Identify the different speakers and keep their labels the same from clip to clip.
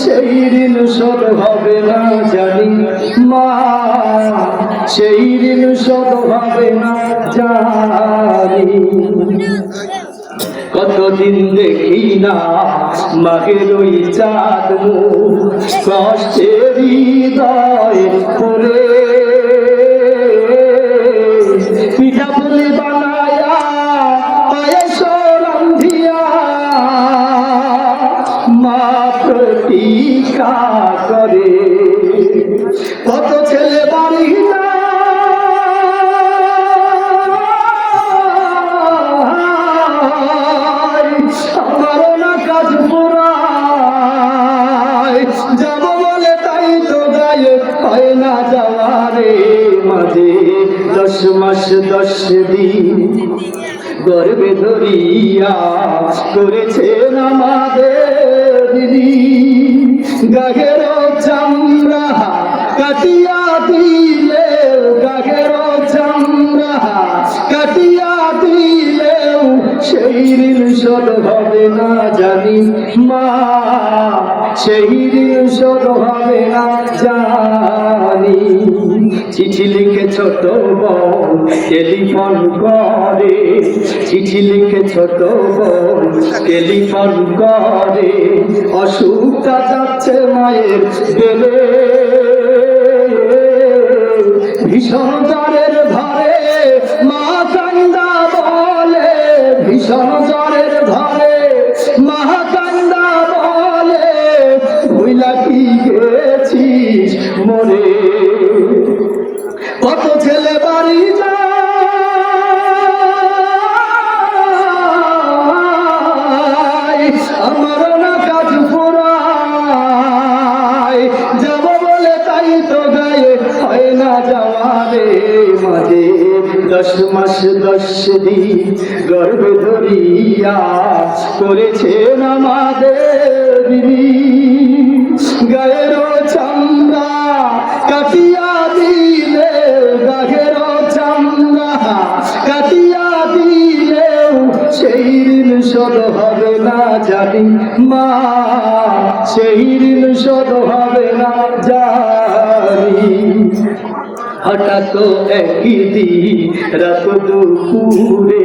Speaker 1: সেই ঋণ শোধ হবে না জানি মা। সেই ঋণ শোধ হবে না জানি। কতদিন দেখি না মাগের ওই চাঁদ কষ্টের হৃদয় করে প্রতীক্ষা করে। কত ছেলে বাড়ি যাব বলে তাই তো গায়ে হয় না যাওয়ারে মাঝে। দশ মাস, দশ দিন গর্বে ধরিয়া করেছেন আমাদের দিদি। গাগের চামড়া কাটিয়া দিলে গাহের চামড়া কাটিয়া দিলে সেই শোধ হবে না জানি মা। সেই শোধ হবে না জানি। চিঠি লিখে ছোট বোন টেলিফোন করে। চিঠি লিখে ছোট বোন টেলিফোন করে। অসুখটা যাচ্ছে মায়ের বেলে ভীষণ জ্বরের ঘরে করেছেন আমাদের গায়ের চামড়া কাটিয়া দিলে গায়ের চামড়া কাটিয়া দিলেও সেই ঋণ শোধ হবে না জানি মা। সেই ঋণ শোধ হবে না জানি। হঠাৎ একই দিন রাত দুপুরে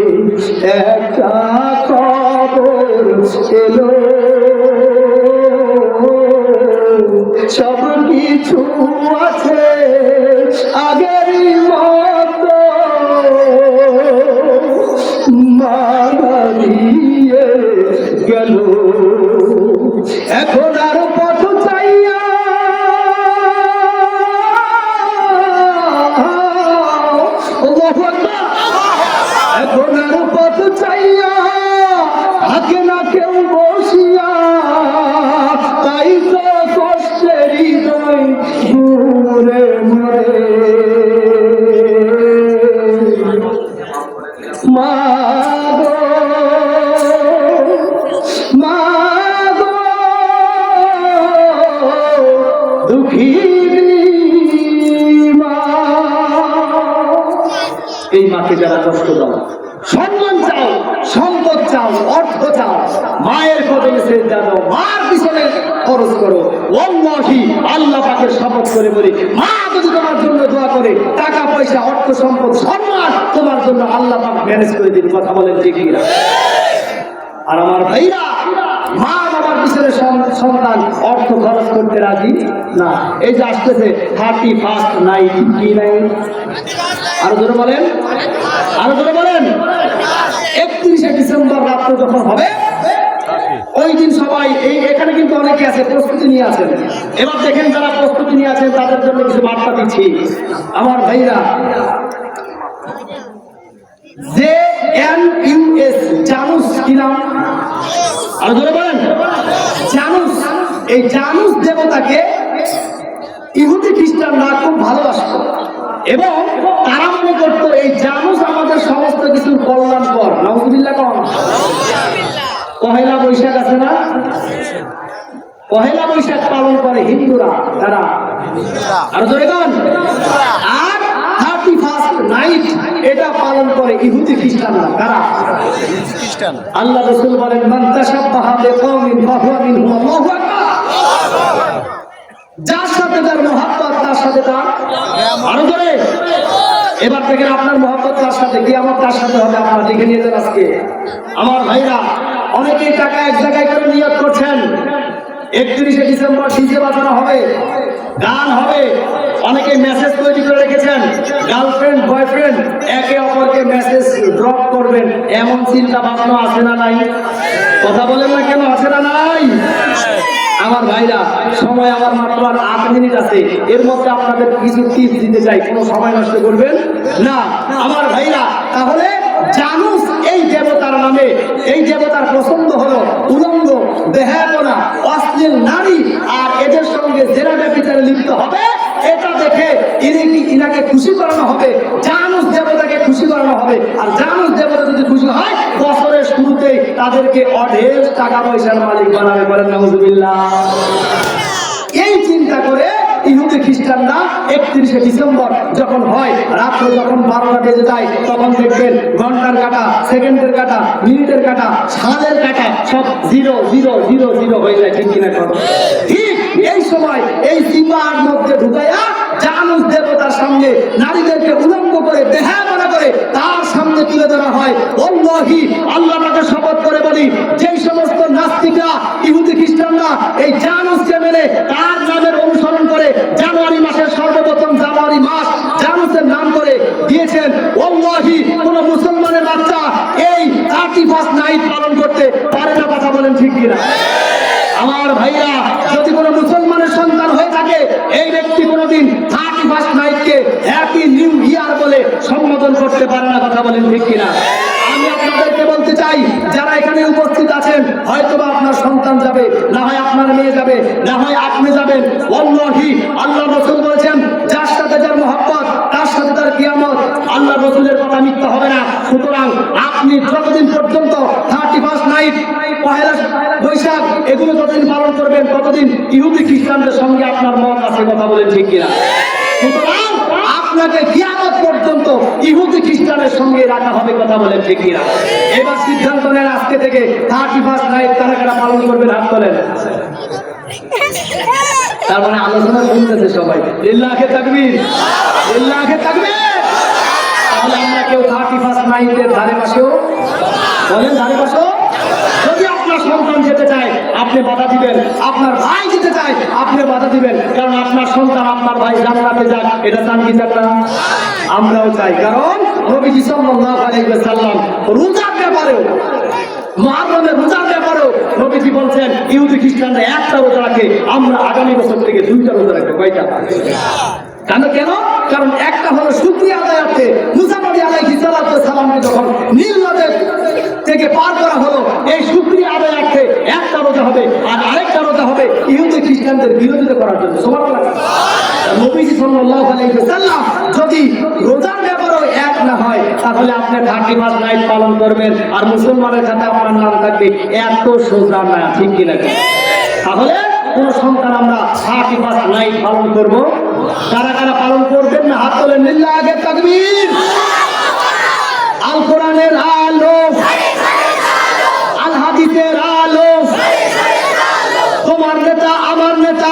Speaker 1: একটা খবর এলো। সব কিছু আছে। বলেন ঠিক কিনা আর আমার ভাইরা সন্তান, অর্থ খরচ করতে রাজি না। এই যে আসতেছে থার্টি ফার্স্ট নাইট কি আরও ধরে বলেন। আরও ধরে বলেন। একত্রিশে ডিসেম্বর যখন হবে, ওই দিন সবাই, এই এখানে কিন্তু অনেকে আছে, প্রস্তুতি নিয়ে আছেন। এবার দেখেন যারা প্রস্তুতি নিয়ে আছেন, তাদের জন্য কিছু বার্তা দিচ্ছি। আমার ভাইরা জে এন ইউ এস জানুস কি নাম? আরও ধরে বলেন। জানুস এই জানুস দেবতাকে ইহুদি খ্রিস্টানরা খুব ভালোবাসত। এবং তারা মনে করতো এই জানুস আমাদের সমস্ত কিছু কল্যাণকর নজরুল্লাহ কন। পহেলা বৈশাখ আছে না? পহেলা বৈশাখ পালন করে হিন্দুরা তারা। আরও জোরে কন আর থার্টি ফার্স্ট নাইট এটা পালন করে ইহুদি খ্রিস্টানরা কারা?
Speaker 2: খ্রিস্টান।
Speaker 1: আল্লাহ রসুল বলেন তাশাব্বাহা ফাহুয়া মিনহুম আল্লাহু আকবার। যার সাথে তার মহাব্বত তার সাথে তার আরও ধরে এবার থেকে আপনার মহাব্বত তার সাথে? কি আমার তার সাথে হবে? আপনারা দেখে নিয়ে যান আজকে। আমার ভাইরা অনেকেই টাকা এক জায়গায় করে নিয়োগ করছেন। একত্রিশে ডিসেম্বর ডিজে বাজানো হবে। গান হবে। অনেকে মেসেজ তৈরি করে রেখেছেন গার্লফ্রেন্ড বয়ফ্রেন্ড একে অপরকে মেসেজ ড্রপ করবেন। এমন চিন্তা ভাবনা আছে না নাই? কথা বলেন না কেন, আছে না নাই? আমার ভাইরা, সময় আমার মাত্র আর আট মিনিট আছে। এর মধ্যে আপনাদের কিছু টিপস দিতে চাই। কোনো সময় নষ্ট করবেন? না। আমার ভাইরা, তাহলে জানুস এই দেবতার নামে। এই দেবতার পছন্দ হলো উলঙ্গ অশ্লীল নারী আর এদের সঙ্গে জেরা লিপ্ত হবে, এটা দেখে ইনি ইনাকে খুশি করানো হবে? দেবতাকে খুশি করানো হবে। আর জানুস দেবতা যদি খুশি হয়, বছরের শুরুতেই তাদেরকে অঢেল টাকা পয়সার মালিক বানাবে বলেন এই চিন্তা করে ইহুদি খ্রিস্টানরা একত্রিশে ডিসেম্বর যখন হয়, রাত্র যখন বারোটা বেজে যায়, তখন দেখবেন ঘণ্টার কাটা, সেকেন্ডের কাটা, মিনিটের কাটা, সালের কাটা সব জিরো জিরো জিরো জিরো হয়ে যায়, ঠিক কিনা কথা? এই সময় এই সীমার মধ্যে ঢুকাইয়া জানুস দেবতার সামনে নারীদেরকে উলঙ্গ করে দেহা মনে করে তার সামনে তুলে ধরা হয়। অল্লাহি, আল্লাহ তাকে শপথ করে বলি, যেই সমস্ত নাস্তিকরা ইহুদি খ্রিস্টানরা এই জানুসকে মেনে তার নামের অনুসরণ করে জানুয়ারি মাসের সর্বপ্রথম জানুয়ারি মাস জানুসের নাম করে দিয়েছেন অল্লাহি কোন মুসলমানের বাচ্চা এই থার্টি ফার্স্ট পালন করতে পারে না কথা বলেন ঠিক কিনা? আমার ভাইরা, যদি কোনো মুসলমানের সন্তান হয়ে থাকে, এই ব্যক্তি কোনোদিন থার্টি ফার্স্ট নাইটকে হ্যাপি নিউ ইয়ার বলে সম্বোধন করতে পারে না কথা বলেন ঠিক কিনা? আমি আপনাদেরকে বলতে চাই, যারা এখানে উপস্থিত আছেন হয়তো বা আপনার সন্তান যাবে, না হয় আপনার মেয়ে যাবে, না হয় আপনি যাবেন। অল্লাহি আল্লাহ রসুল বলেছেন, যার সাথে যার মহব্বত, তার সাথে তার কিয়ামত। আল্লাহ রসুলের কথা মিথ্যা হবে না। সুতরাং আপনি যতদিন পর্যন্ত thirty first night Pohela Boishakh, এগুলো যতদিন পালন করবেন, ততদিন ইহুদি খ্রিস্টানদের সঙ্গে আপনার মত আছে কথা বলে ঠিক কিনা? সুতরাং আপনাকে কিয়ামত পর্যন্ত ইহুদি খ্রিস্টানের সঙ্গে রাখা হবে কথা বলেন ঠিক কিনা? এবার সিদ্ধান্ত নেন আজকে থেকে থার্টি ফার্স্ট নাইট কারা কারা পালন করবেন, হাত তোলেন। তার মানে আলোচনা শুনতেছে সবাই। লিল্লাহে তাকবীর। লিল্লাহে তাকবীর। তাহলে আমরা কেউ থার্টি ফার্স্ট নাইটের ধারে পাশেও বলেন ধারে পাশেও যদি আপনার সন্তান যেতে চায়, আপনি বাধা দিবেন। আপনার ভাই যেতে চায়, আপনি বাধা দিবেন। কারণ আপনার সন্তান আপনার ভাই জান্নাতে যাক, এটা চান কি চান না আমরাও চাই। কারণ নবীজি সাল্লাল্লাহু আলাইহি ওয়াসাল্লাম রোজার ব্যাপারেও, মহারমের রোজার ব্যাপারেও নবীজি বলছেন, ইহুদি খ্রিস্টানরা একটা রোজা রাখে, আমরা আগামী বছর থেকে দুইটা রোজা রাখব। কয়টা? কেন? কেন? কারণ একটা হলো শুক্রিয়া আদায়ার্থে মুসা নবী আলাইহিস সালাতু সালামকে যখন নীল নদের থেকে পার করা হলো, এই শুক্রিয়া আদায়ার্থে একটা রোজা হবে আর আরেকটা রোজা হবে ইহুদি খ্রিস্টানদের বিরোধিতা করার জন্য। সুবহানাল্লাহ। নবীজি সাল্লাল্লাহু আলাইহি ওয়াসাল্লাম যদি রোজার ব্যাপারেও এক না হয়, তাহলে আপনি থার্টি ফার্স্ট নাইট পালন করবেন আর মুসলমানের সাথে আপনার নাম থাকবে এত সোজা না, ঠিক কিনা? তাহলে কোন সন্তান আমরা থার্টি ফার্স্ট নাইট পালন করব কারা কারা পালন করবেন না? হাত তোলেন নিল্লা আগে তাকবীর। আল কোরআনের আলো। আল হাদিসের আলো। তোমার নেতা, আমার নেতা।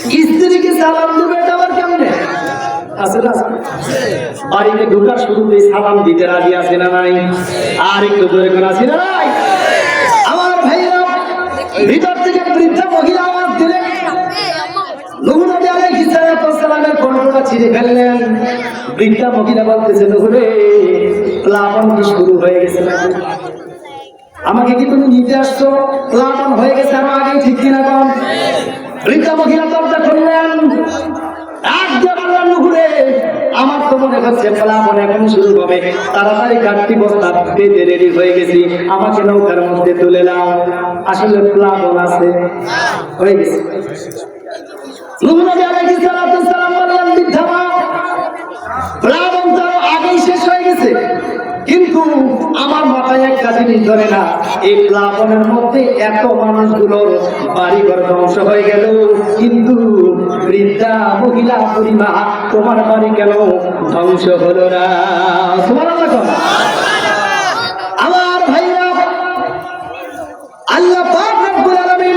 Speaker 1: স্ত্রীকে সালাম দেবে আবার কেমনে? না সালাম দিতে রাজি আছে না নাই? আর না বৃদ্ধা মহিলা বলতেছে প্লাবন কি শুরু হয়ে গেছে নাকি? আমাকে কি তুমি নিতে আসছো? প্লাবন হয়ে গেছে আমার আগে ঠিক কিনা কম? বৃদ্ধা মহিলা দরজা আমার তো মনে হচ্ছে প্লাবন এখন শুরু হবে। তাড়াতাড়ি কাঠটি বস্তা পেতে রেডি হয়ে গেছি। আমাকে নৌকার মধ্যে তুলে নাও। আসলে প্লাবন আছে। হয়ে গেছে। নবী আলাইহিস সালাতু বললেন আগেই শেষ হয়ে গেছে। কিন্তু আমার মাথায় একটা জিনিস ধরে না, এই প্লাবনের মধ্যে এত মানুষগুলোর বাড়ি ঘর ধ্বংস হয়ে গেল কিন্তু বৃদ্ধা, মহিলা পরিমা তোমার বাড়ি গেল ধ্বংস হলো না সুবহানাল্লাহ কও। আমার ভাইরা, আল্লাহ পাক রব্বুল আলামিন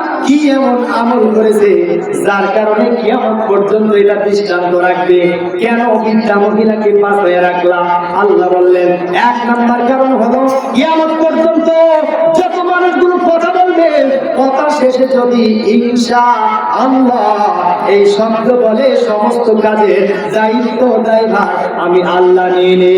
Speaker 1: কি এমন আমল করেছে? যার কারণে কিয়ামত পর্যন্ত এটা দৃষ্টান্ত রাখবে। কেন বৃদ্ধা মহিলাকে বাঁচিয়ে রাখলাম আল্লাহ বললেন, এক নাম্বার কারণ হলো, কিয়ামত পর্যন্ত যত মানুষগুলো কথা বলবে, কথা শেষে যদি ইনশা আল্লাহ এই শব্দ বলে সমস্ত কাজের দায়িত্ব দায়ভার আমি আল্লাহ নিয়ে নে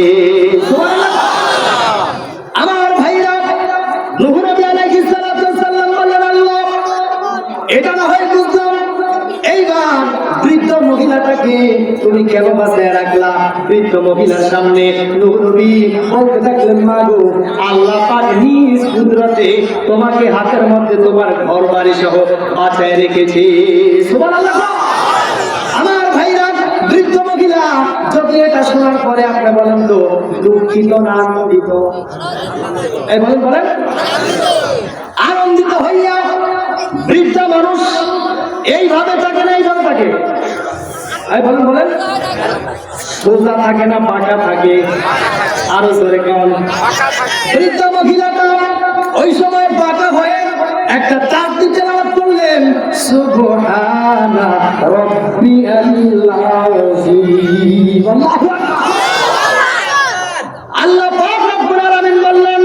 Speaker 1: তুমি কেন বাঁচায় রাখলা? বৃদ্ধ মহিলার সামনে নবী বলতে থাকলেন মা গো, আল্লাহ পাক নিজ কুদরতে তোমাকে হাতের মধ্যে তোমার ঘর বাড়ি সহ বাঁচায় রেখেছে। আমার ভাইরা, বৃদ্ধ মহিলা, যদি এটা শোনার পরে আপনি বলেন তো, দুঃখিত না আনন্দিত এই বলেন বলেন। আনন্দিত হইয়া বৃদ্ধা মানুষ এইভাবে থাকে না, এইভাবে থাকে। এই বলেন বলেন। সোজা থাকে না, পাকা থাকে। আরও জোরে কেমন? বৃদ্ধ মহিলাটা ওই সময় পাকা হয়ে একটা চাকরি তেলাওয়াত করলেন। সুবহানা রাব্বিয়াল আযীম আল্লাহু আল্লাহ পাক রব্বুল আলামিন বললেন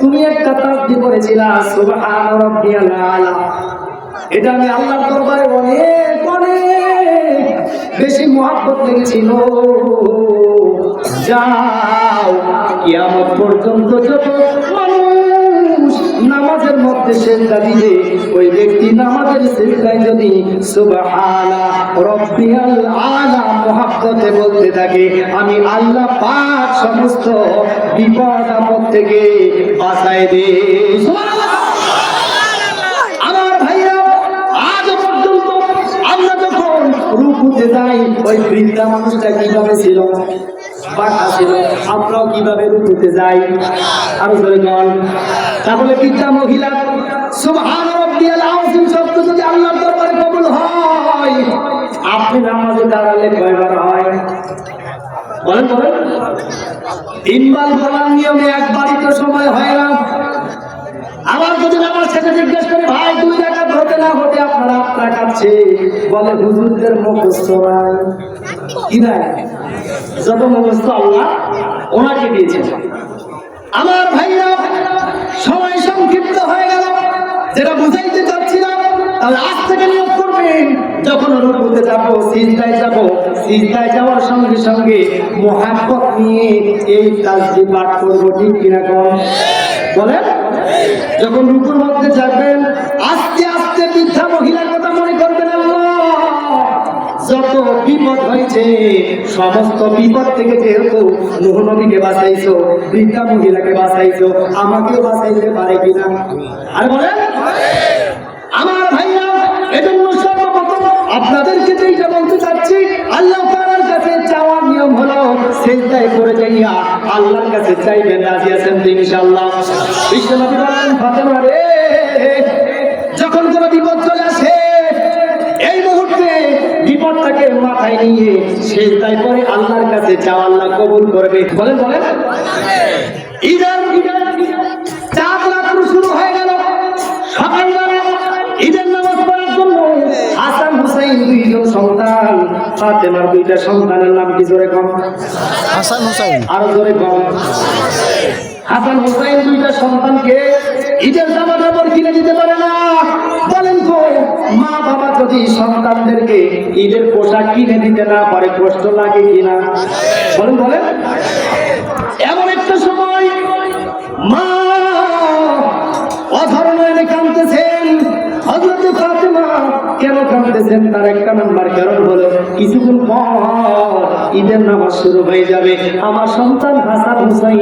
Speaker 1: তুমি একটা তাসবিহ করেছিলা সুবহান রাব্বিয়াল আলা এটা আমি আল্লাহর দরবারে অনেক বেশি মহব্বত লেগেছিল যাও, কিয়ামত পর্যন্ত যত মানুষ নামাজের মধ্যে সেজদা দিবে, ওই ব্যক্তি নামাজের সেজদায় যদি সুবহানা রব্বিয়াল আলা বলতে থাকে, আমি আল্লাহ পাক সমস্ত বিপদ আপদ থেকে বাঁচাই দে সুবহানাল্লাহ। রুকুতে যাই ওই বৃদ্ধা মানুষটা কীভাবে ছিল? বাঁকা ছিল। আমরাও কীভাবে রুকুতে যাই? আরও ধরে গল তাহলে বৃদ্ধা মহিলা সুবহান রাব্বিয়াল আযীম শব্দ যদি আল্লাহর দরবারে কবুল হয়, আপনি নামাজে দাঁড়ালে কয়বার হয়? বলেন বলেন। তিনবার বলার নিয়মে একবারই তো সময় হয় না। আবার যদি আমার ছেলে জিজ্ঞেস করে, ভাই, দুই টাকা হতে না হতে আপনারা আপনার কাছে? বলে, হুজুরদের মুখস্থ নাই। কি নাই? যত মুখস্থ আল্লাহ ওনাকে দিয়েছেন। আমার ভাইরা সময় সংক্ষিপ্ত হয়ে গেল। যেটা বুঝাইতে চাচ্ছিলাম, তাহলে আজ থেকে নিয়োগ করবেন। যখন রুকুতে যাব, সিজদায় যাব, সিজদায় যাওয়ার সঙ্গে সঙ্গে মোহাব্বত নিয়ে এই তাজবি পাঠ করব, ঠিক কিনা কম? বলেন? যখন রুকুর মধ্যে যাবেন আস্তে আস্তে বৃদ্ধা মহিলার কথা মনে করবেন যত বিপদ হয়েছে, সমস্ত বিপদ থেকে যেহেতু নুহ নদীকে বাঁচাইছো, বৃদ্ধা মহিলাকে বাঁচাইছো, আমাকেও বাঁচাইতে পারে কিনা? আর বলেন, আমার ভাইরা, এজন্য সর্বপ্রথম আপনাদেরকে যেটা বলতে চাচ্ছি, আল্লাহ তাআলার কাছে চাওয়ার নিয়ম হলো সেইটাই করে যাইয়া আল্লাহর কাছে চাইবেন, রাজি আছেন তো ইনশাআল্লাহ? বিশ্বনবী বলেন ফাতেমা রে, যখন কোনো বিপদ চলে আসে, এই মুহূর্তে বিপদটাকে মাথায় নিয়ে সে তাই পরে আল্লাহর কাছে চাও আল্লাহ কবুল করবে। বলেন বলেন। ফাতেমার দুইটা সন্তানের নাম কি জোরে কম?
Speaker 2: হাসান হুসাইন।
Speaker 1: আরও জোরে কম। হাসান হুসাইন দুইটা সন্তানকে ঈদের জামা কাপড় কিনে দিতে পারে না। বলেন তো মা বাবা যদি সন্তানদেরকে ঈদের পোশাক কিনে দিতে না পারে কষ্ট লাগে কিনা বলেন বলেন। এমন কেন তার একটা নাম্বার কারণ হলো কিছুক্ষণ পর ঈদের নামাজ শুরু হয়ে যাবে। আমার সন্তান হাসান হুসাইন,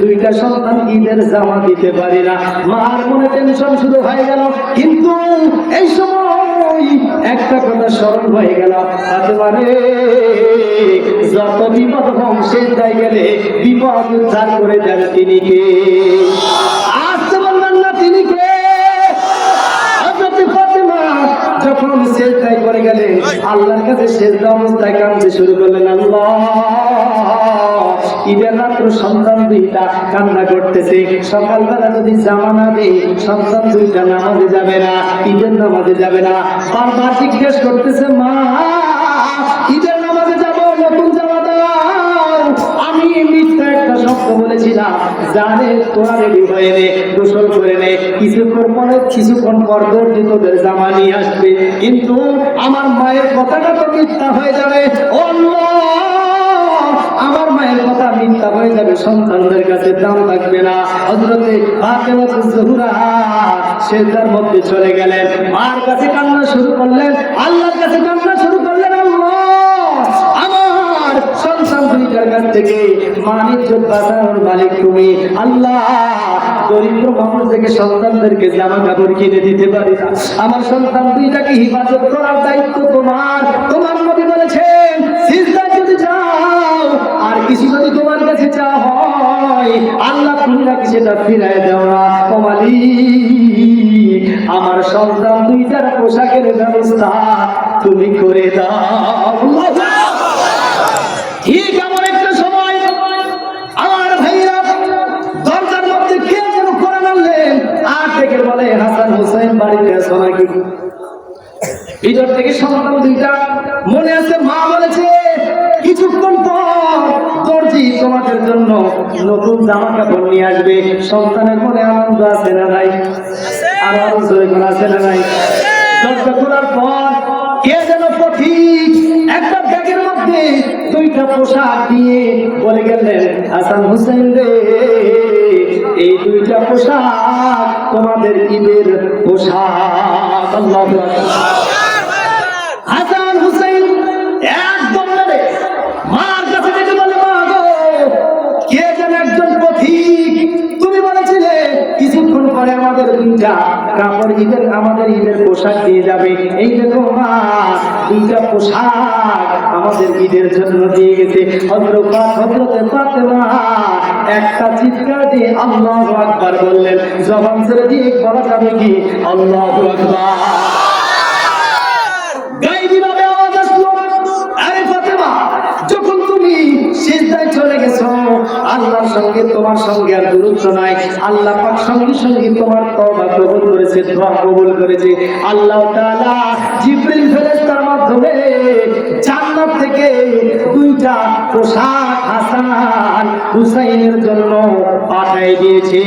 Speaker 1: দুইটা সন্তান ঈদের জামা দিতে পারি না। মার মনে টেনশন শুরু হয়ে গেল। কিন্তু এই সময় একটা কথা স্মরণ হয়ে গেল। ফাতেমা রে যত বিপদ বংশের যাই গেলে বিপদ উদ্ধার করে দেন তিনি কে? যখন সেজদায় করে গেলে আল্লাহর কাছে সেজদা অবস্থায় কাঁদতে শুরু করলেন আল্লাহ। কান্না করতেছে। সকালবেলা যদি জামা না যাবে না, ঈদের নামাজে যাবে না। বারবার জিজ্ঞেস করতেছে, মা বলেছিলাম জানে তোরা রেডি হয়ে নে গোসল করে নে। কিছুক্ষণ পরে কিছুক্ষণ পর দর্জি তোদের জামা নিয়ে আসবে। কিন্তু আমার মায়ের কথাটা তো মিথ্যা হয়ে যাবে। আল্লাহ, আমার মায়ের কথা মিথ্যা হয়ে যাবে সন্তানদের কাছে দাম থাকবে না। মধ্যে চলে গেলেন। মার কাছে কান্না শুরু করলেন আল্লাহর কাছে কান্না শুরু করলেন আমার সন্তান কাছ থেকে মানিজ্য বাঁচানোর মালিক তুমি। আল্লাহ দরিদ্র মানুষ থেকে সন্তানদেরকে জামা কাপড় কিনে দিতে পারি আমার সন্তান দুইটাকে হিফাজত করার দায়িত্ব তোমার। তোমার নবী বলেছেন আমার সন্তান দুইটার পোশাকের ব্যবস্থা তুমি করে দাও। ভিতর থেকে সন্তান দুইটা মনে আছে, মা বলেছে, কিছুক্ষণ পর দর্জি তোমাদের জন্য নতুন জামা কাপড় নিয়ে আসবে। সন্তানের মনে আনন্দ আছে না নাই? আর আনন্দ আছে না নাই? দরজা খোলার পর কে যেন পথিক একটা ব্যাগের মধ্যে দুইটা পোশাক দিয়ে বলে গেলেন, হাসান হোসেন রে, এই দুইটা পোশাক তোমাদের ঈদের পোশাক। আল্লাহু ঈদের পোশাক আমাদের ঈদের জন্য দিয়ে গেছে। একটা চিৎকার দিয়ে আল্লাহ আকবার বললেন, জবান ছেড়ে দিয়ে বলা যাবে কি? আল্লাহ তোমার সঙ্গে আর দূরত্ব নাই। আল্লাহ পাক সঙ্গে সঙ্গে তোমার তওবা কবুল করেছে, দোয়া কবুল করেছে। আল্লাহ তাআলা জিবরিল ফেরেশতার মাধ্যমে জান্নাত থেকে দুইটা পোশাক হাসান হুসাইনের জন্য পাঠাই দিয়েছে।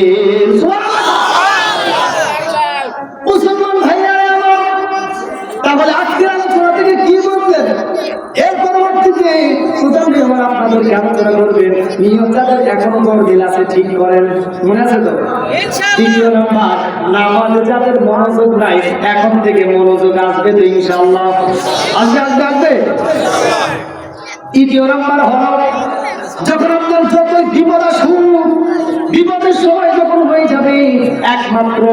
Speaker 1: মুসলমান ভাইয়া তাহলে আজকের আলোচনা থেকে কি বলবেন? পরবর্তীতে সুতরাং আমার আপনাদেরকে আলোচনা করবেন নিয়ম যাদের এখনও গরমিল আছে ঠিক করেন মনে আছে তো? দ্বিতীয় নম্বর নামাজে যাদের মনোযোগ নাই এখন থেকে মনোযোগ আসবে তো ইনশাল্লাহ আসবে আসবে আসবে? তৃতীয় নাম্বার হলো যখন আপনার যতই বিপদ আসুক বিপদের সময় যখন হয়ে যাবে একমাত্র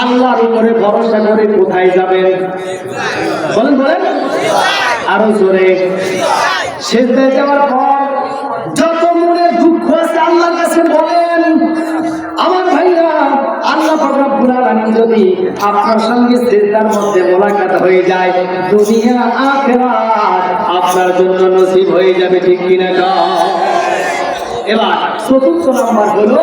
Speaker 1: আল্লাহর উপরে ভরসা করে কোথায় যাবেন? বলেন বলেন। আরও জোরে। শেষ যাওয়ার পর যত মনে দুঃখ আছে আল্লাহর কাছে বলেন, আমার ভাইরা, আল্লাহ রব্বুল আলামিন যদি আপনার সঙ্গে সিজদার মধ্যে মোলাকাত হয়ে যায়, দুনিয়া, আখিরাত আপনার জন্য নসিব হয়ে যাবে ঠিক কিনা? এবার চতুর্থ নাম্বার হলো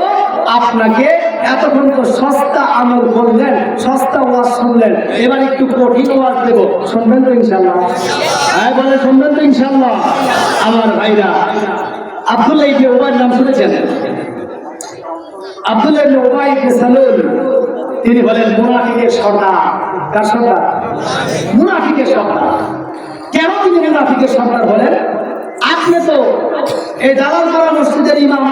Speaker 1: আপনাকে এতক্ষণ তো সস্তা আমল বললেন সস্তা ওয়াজ শুনলেন। এবার একটু কঠিন ওয়াজ দেবো। শুনবেন তো ইনশাল্লাহ হ্যাঁ বলে শুনবেন তো ইনশাল্লাহ আমার ভাইরা, আব্দুল্লাহ ইবনে ওবাইর নাম শুনেছেন? আব্দুল্লাহ ওবাই তিনি বলেন, মুনাফিকের সর্দার। কার সর্দার? মুনাফিকের সর্দার। কেন তিনি মুনাফিকের সর্দার বলেন? আপনি তো এই দালালপাড়া মসজিদের ইমাম।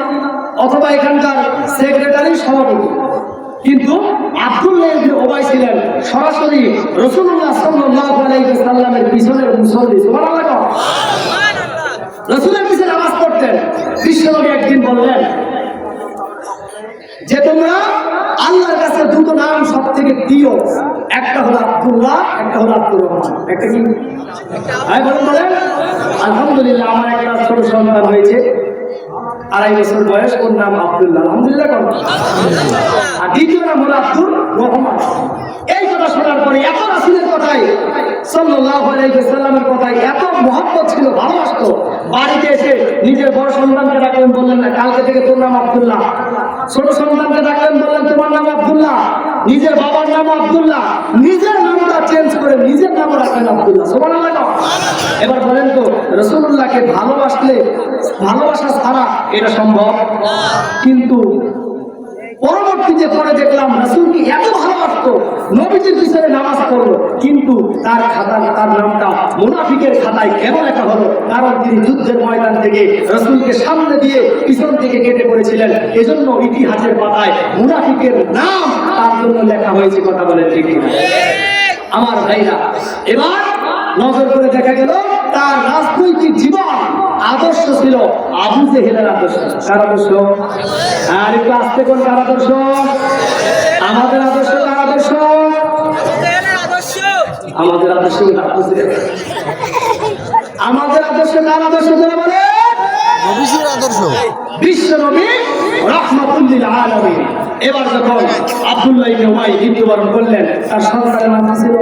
Speaker 1: অথবা এখানকার সেক্রেটারি সভাপতি। কিন্তু ছিলেন সরাসরি রসুলের পিছনে একদিন বললেন, যে তোমরা আল্লাহর কাছে দুটো নাম সব থেকে প্রিয়, একটা হলো আব্দুল্লাহ, একটা হলো আব্দুর রহমান। একটা কি? বলেন। আলহামদুলিল্লাহ, আমার একটা ছোট সন্তান হয়েছে। আড়াই বছর বয়স, ওর নাম আব্দুল্লাহ। আলহামদুলিল্লাহ কর আর দ্বিতীয় নাম হলো আব্দুল রহমান এই কথা শোনার পরে এত রাসুলের কথাই সাল্লাহ আলাইসাল্লামের কথায় এত মহব্বত ছিল, ভালোবাসত। বাড়িতে এসে নিজের বড় সন্তানকে ডাকলেন, বললেন, না, কালকে থেকে তোর নাম আব্দুল্লাহ। ছোট সন্তানকে ডাকলেন, বললেন, তোমার নাম আব্দুল্লাহ। নিজের বাবার নাম আবদুল্লাহ। নিজের নামটা চেঞ্জ করে নিজের নাম রাখেন আবদুল্লাহ। এবার বলেন তো রসুল্লাহকে ভালোবাসলে ভালোবাসা ছাড়া এটা সম্ভব? কিন্তু পরবর্তীতে পরে দেখলাম রাসূলকে এত ভালোবাসতো নবীজির পিছনে নামাজ পড়ল কিন্তু তার খাতা তার নামটা মুনাফিকের খাতায় কেন লেখা হলো কারণ তিনি যুদ্ধের ময়দান থেকে রসুলকে সামনে দিয়ে পিছন থেকে কেটে পড়েছিলেন। এজন্য ইতিহাসের পাতায় মুনাফিকের নাম তার জন্য লেখা হয়েছে কথা বলে ঠিক। আমার ভাইরা এবার নজর করে দেখা গেল তার রাজনৈতিক জীবন আদর্শ ছিল আবু জেহেলের আদর্শ। কার আদর্শ? আর একটু আসতে কোন কার আদর্শ? আমাদের আদর্শ কার আদর্শ? আমাদের আদর্শ আমাদের আদর্শ কার আদর্শ যারা বলে?
Speaker 2: আদর্শ।
Speaker 1: বিশ্ব নবী রহমাতুল্লিল আলামিন। এবার যখন আব্দুল্লাহ ইবনে উমাই মৃত্যুবরণ করলেন, তার সন্তানের নাম ছিল?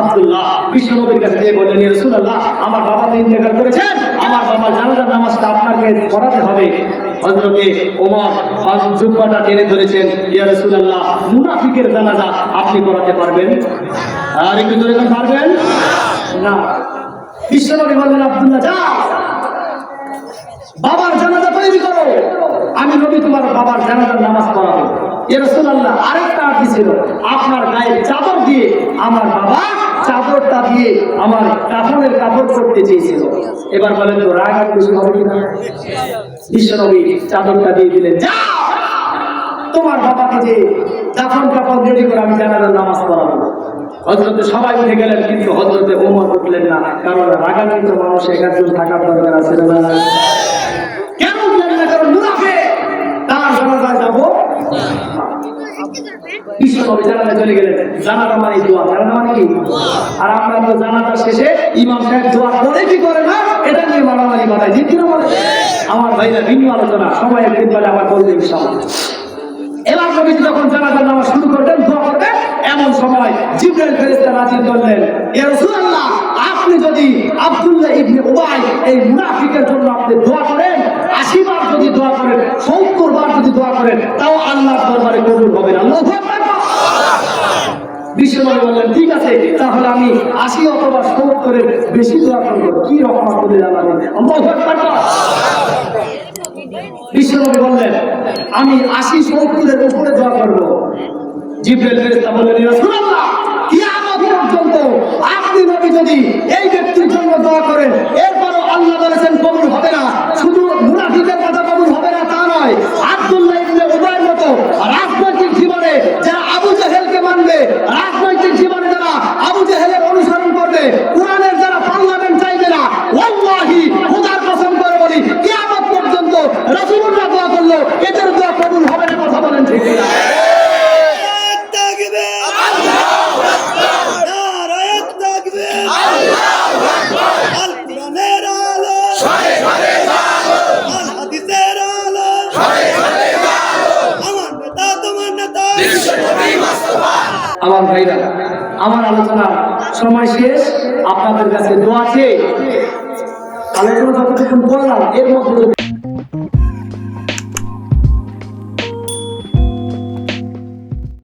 Speaker 1: আব্দুল্লাহ। বিশ্ব নবীর কাছে গিয়ে বললেন রাসূলুল্লাহ, আমার বাবা তো ইন্তেকাল করেছেন। আমার বাবা জানাজার নামাজটা আপনাকে পড়াতে হবে। হযরতে ওমর জুব্বাটা টেনে ধরেছেন, ইয়া রাসূলুল্লাহ, মুনাফিকের জানাজা আপনি পড়াতে পারবেন? আর একটু ধরে পারবেন না। বিশ্ব নবী বললেন, আব্দুল্লাহ, যাও। বাবার জানাজা তৈরি করো। আমি নবী তোমার বাবার জানাজার নামাজ পড়াবো। এ রাসূলুল্লাহ আরেকটা আরতি ছিল, আপনার গায়ের চাদর দিয়ে আমার বাবা চাদরটা দিয়ে আমার কাফনের কাপড় করতে চেয়েছিল। এবার বলেন তো রাগ খুশি হবে কিনা? বিশ্বনবী চাদরটা দিয়ে দিলেন, যাও, তোমার বাবাকে যে দাফন কাপড় রেডি করে আমি জানাজার নামাজ পড়াবো। হজরতে সবাই উঠে গেলেন, কিন্তু হজরতে ওমর উঠলেন না, কারণ রাগান্বিত মানুষ একজন থাকার দরকার আছে না কেন উঠলেন না? কারণ যাব? জানাজা মানে জানাজা মানে এটা নিয়ে আমার ভাইরা, ভিন্ন আলোচনা। সবাই একদিন বলে আমার বলবে ইনশাআল্লাহ। এবার যখন জানাজার নামাজ শুরু করবেন এমন সময় জিব্রাইল ফেরেশতা নাজিল করলেন। ইয়া রাসূলুল্লাহ! আপনি যদি আব্দুল্লাহ ইবনে উবাই এই মুনাফিকের জন্য আপনি দোয়া করেন 80 বার যদি দোয়া করেন 70 বার যদি দোয়া করেন, তাও আল্লাহর দরবারে কবুল হবে না। আল্লাহু বললেন, ঠিক আছে, তাহলে আমি আশি অথবা সত্তরের বেশি দোয়া করব। কি আল্লাহু বিশ্বনবী বললেন, আমি আশি সত্তরের উপরে দোয়া করব। কিয়ামত পর্যন্ত আপনি নবী যদি এই ব্যক্তির জন্য দোয়া করেন, এরপরও আল্লাহ বলেছেন কবুল হবে না। শুধু মুনাফিকের কথা কবুল হবে না, তা নয়। আব্দুল্লাহ